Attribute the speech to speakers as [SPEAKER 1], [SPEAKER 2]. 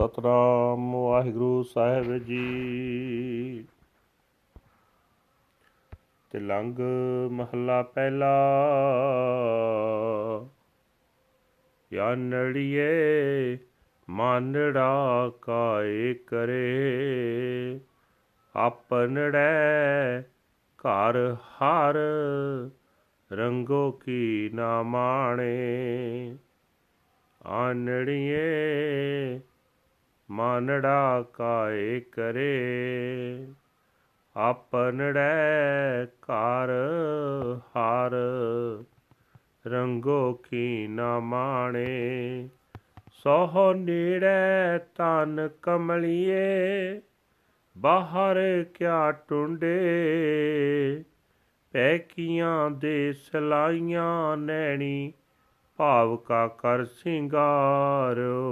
[SPEAKER 1] ਸਤਨਾਮ ਵਾਹਿਗੁਰੂ ਸਾਹਿਬ ਜੀ। ਤੇ ਲੰਗ ਮਹੱਲਾ ਪਹਿਲਾ। ਯਾਨੜੀਏ ਮਾਨੜਾ ਕਾਏ ਕਰੇ। ਆਪਨੜੈ ਘਰ ਹਰ ਰੰਗੋ ਕੀ ਨਾ ਮਾਣੇ। ਆਨੜੀਏ ਮਾਨੜਾ ਕਾਏ ਕਰੇ। ਆਪਨੜੈ ਘਰ ਹਾਰ, ਰੰਗੋ ਕੀ ਨਾ ਮਾਣੇ। ਸੋਹ ਨੇੜੇ ਤਨ ਕਮਲੀਏ, ਬਾਹਰ ਕਿਆ ਟੁੰਡੇ। ਪੈਕੀਆਂ ਦੇ ਸਲਾਈਆਂ ਨੈਣੀ, ਭਾਵ ਕਾ ਕਰ ਸਿੰਗਾਰੋ।